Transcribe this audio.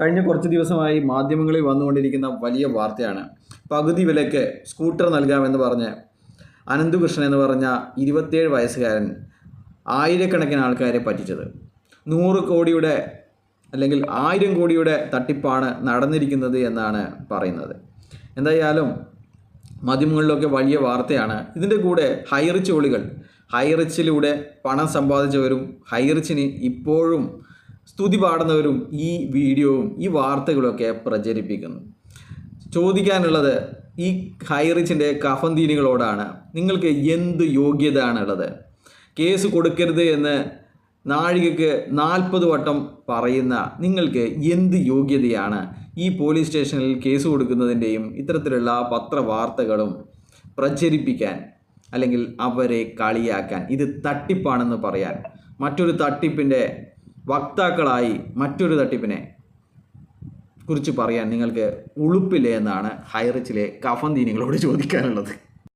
കഴിഞ്ഞ കുറച്ച് ദിവസമായി മാധ്യമങ്ങളിൽ വന്നുകൊണ്ടിരിക്കുന്ന വലിയ വാർത്തയാണ്. പകുതി വിലയ്ക്ക് സ്കൂട്ടർ നൽകാമെന്ന് പറഞ്ഞ് അനന്തുകൃഷ്ണൻ എന്ന് പറഞ്ഞ ഇരുപത്തേഴ് വയസ്സുകാരൻ ആയിരക്കണക്കിന് ആൾക്കാരെ പറ്റിച്ചത്. നൂറ് കോടിയുടെ അല്ലെങ്കിൽ ആയിരം കോടിയുടെ തട്ടിപ്പാണ് നടന്നിരിക്കുന്നത് എന്നാണ് പറയുന്നത്. എന്തായാലും മാധ്യമങ്ങളിലൊക്കെ വലിയ വാർത്തയാണ്. ഇതിന്റെ കൂടെ ഹൈറിച്ച് ഒളികൾ. ഹൈറിച്ചിലൂടെ പണം സമ്പാദിച്ചവരും ഹൈറിച്ചിന് ഇപ്പോഴും സ്തുതി പാടുന്നവരും ഈ വീഡിയോവും ഈ വാർത്തകളൊക്കെ പ്രചരിപ്പിക്കുന്നു. ചോദിക്കാനുള്ളത് ഈ ഹൈറിച്ചിന്റെ കഫന്തീനികളോടാണ് നിങ്ങൾക്ക് എന്ത് യോഗ്യതയാണുള്ളത്? കേസ് കൊടുക്കരുത് എന്ന് നാഴികക്ക് നാൽപ്പത് വട്ടം പറയുന്ന നിങ്ങൾക്ക് എന്ത് യോഗ്യതയാണ്? ഈ പോലീസ് സ്റ്റേഷനിൽ കേസ് കൊടുക്കുന്നതിന്റെയും ഇത്തരത്തിലുള്ള പത്രവാർത്തകളും പ്രചരിപ്പിക്കാൻ അല്ലെങ്കിൽ അവരെ കളിയാക്കാൻ. ഇത് തട്ടിപ്പാണെന്ന് പറയാൻ. മറ്റൊരു തട്ടിപ്പിന്റെ വക്താക്കളായി മറ്റൊരു തട്ടിപ്പിനെ കുറിച്ച് പറയാൻ നിങ്ങൾക്ക് ഉളുപ്പില്ലേ എന്നാണ് ഹൈറിച്ചിലെ കഫന്തീനികളോട് ചോദിക്കാനുള്ളത്.